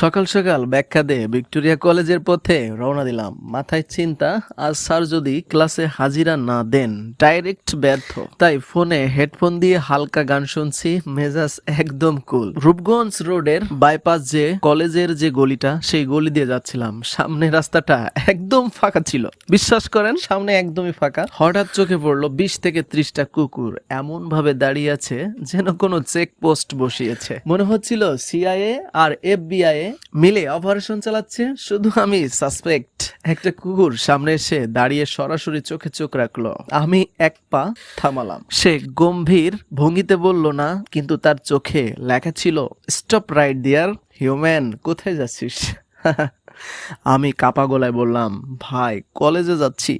সকাল সকাল ব্যাখ্যা দিয়ে ভিক্টোরিয়া কলেজের পথে রওনা দিলাম। মাথায় চিন্তা আজ স্যার যদি ক্লাসে হাজিরা না দেন, ডাইরেক্ট ব্যর্থ। তাই ফোনে হেডফোন দিয়ে হালকা গান শুনছি, মেজাজ একদম কুল। রূপগঞ্জ রোডের বাইপাস যে কলেজের যে গলিটা, সেই গলি দিয়ে যাচ্ছিলাম। সামনে রাস্তাটা একদম ফাঁকা ছিল। বিশ্বাস করেন, সামনে একদমই ফাঁকা। হঠাৎ চোখে পড়ল বিশ থেকে ত্রিশটা কুকুর। এমন ভাবে দাঁড়িয়ে আছে যেন কোনো চেক পোস্ট বসিয়েছে। মনে হচ্ছিল সিআইএ আর এফবিআই মিলে অপারেশন চালাচ্ছে, শুধু আমি সাসপেক্ট একটা কুকুর সামনে এসে দাঁড়িয়ে সরাসরি চোখে চোখ রাখল। আমি এক পা থামালাম। সে গম্ভীর, ভঙ্গিতে বলল, না, কিন্তু তার চোখে লেখা ছিল স্টপ রাইট দিয়ার হিউম্যান কোথায় যাচ্ছিস? আমি কাপা গলায় বললাম, ভাই, কলেজে যাচ্ছি।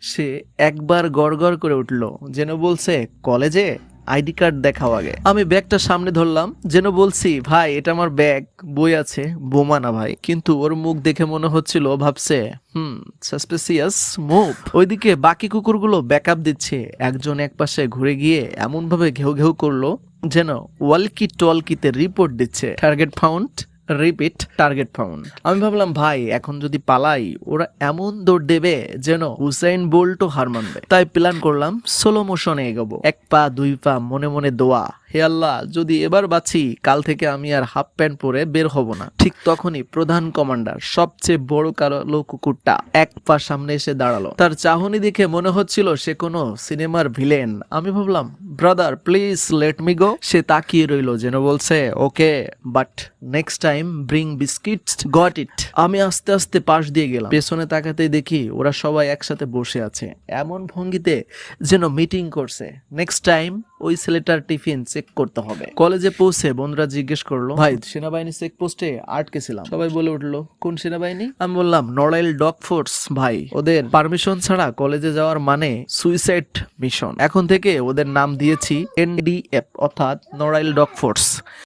সে একবার গড়গড় করে উঠল, যেন বলছে, কলেজে? আইডি কার্ড দেখাও আগে। আমি ব্যাগটা সামনে ধরলাম, যেন বলছি, ভাই, এটা আমার ব্যাগ, বই আছে, বোমা না ভাই। কিন্তু ওর মুখ দেখে মনে হচ্ছিল ভাবছে, হুম সাসপেসিয়াস মুভ ওইদিকে বাকি কুকুরগুলো ব্যাকআপ দিচ্ছে। একজন এক পাশে ঘুরে গিয়ে এমন ভাবে ঘেউ ঘেউ করল, যেন ওয়ালকি টলকিতে রিপোর্ট দিচ্ছে। Target found repeat target found আমি ভাবলাম, ভাই, এখন যদি পালাই, ওরা এমন দৌড় দেবে যেন হুসাইন বোল্টও হার মানবে। তাই প্ল্যান করলাম সোলো মোশনে এগোবো। এক পা, দুই পা, মনে মনে দোয়া। হে আল্লাহ, যদি এবার বাঁচি, কাল থেকে আমি আর হাফ প্যান্ট পরে বের হব না। ঠিক তখনই প্রধান কমান্ডার, সবচেয়ে বড় কালো কুকুরটা এক পা সামনে এসে দাঁড়াল। তার চাহনি দেখে মনে হচ্ছিল সে কোনো সিনেমার ভিলেন। আমি ভাবলাম, brother, please let me go. সে তাকিয়ে রইল, যেন বলছে, okay, but next time bring biscuits, got it. আমি আস্তে আস্তে পাশ দিয়ে গেলাম। পেছনে তাকাতেই দেখি ওরা সবাই একসাথে বসে আছে। এমন ভঙ্গিতে যেন মিটিং করছে। নেক্সট টাইম ওই ছেলেটার টিফিন, চেক করতে হবে। কলেজে পৌঁছে বন্ধুরা জিজ্ঞেস করল ভাই সেনাবাহিনী চেক পোস্টে আটকে ছিলাম সবাই বলে উঠল কোন সেনাবাহিনী? আমি বললাম নড়াইল ডগ ফোর্স ভাই। ওদের পারমিশন ছাড়া কলেজে যাওয়ার মানে সুইসাইড মিশন এখন থেকে ওদের নাম দিয়েছি এনডিএফ অর্থাৎ নড়াইল ডগ ফোর্স